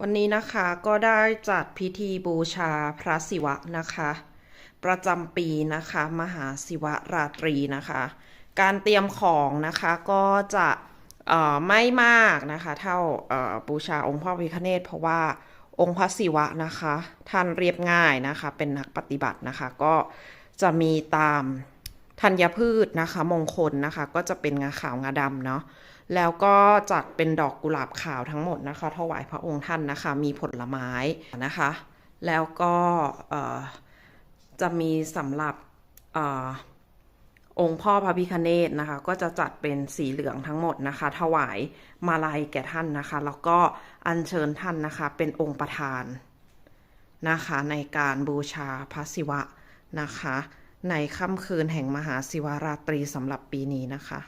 วันนี้นะคะก็ได้จัดพิธีบูชาพระศิวะนะคะ ประจำปีนะคะ มหาศิวราตรีนะคะ การเตรียมของนะคะก็จะไม่มากนะคะ เท่าบูชาองค์พ่อพิฆเนศเพราะว่าองค์พระศิวะนะคะ ท่านเรียบง่ายนะคะ เป็นนักปฏิบัตินะคะ ก็จะมีตาม ธัญพืชนะคะ มงคลนะคะ ก็จะเป็นงาขาวงาดำเนาะแล้วก็จัดเป็นดอกกุหลาบขาวทั้งหมดนะคะ ถวายพระองค์ท่านนะคะ มีผลไม้นะคะ แล้วก็จะมีสำหรับออองค์พ่อพระพิคเนตนะคะ ก็จะจัดเป็นสีเหลืองทั้งหมดนะคะ ถวายมาลัยแก่ท่านนะคะ แล้วก็อัญเชิญท่านนะคะ เป็นองค์ประธานนะคะ ในการบูชาพระศิวะนะคะ ในค่ำคืนแห่งมหาศิวราตรีสำหรับปีนี้นะคะ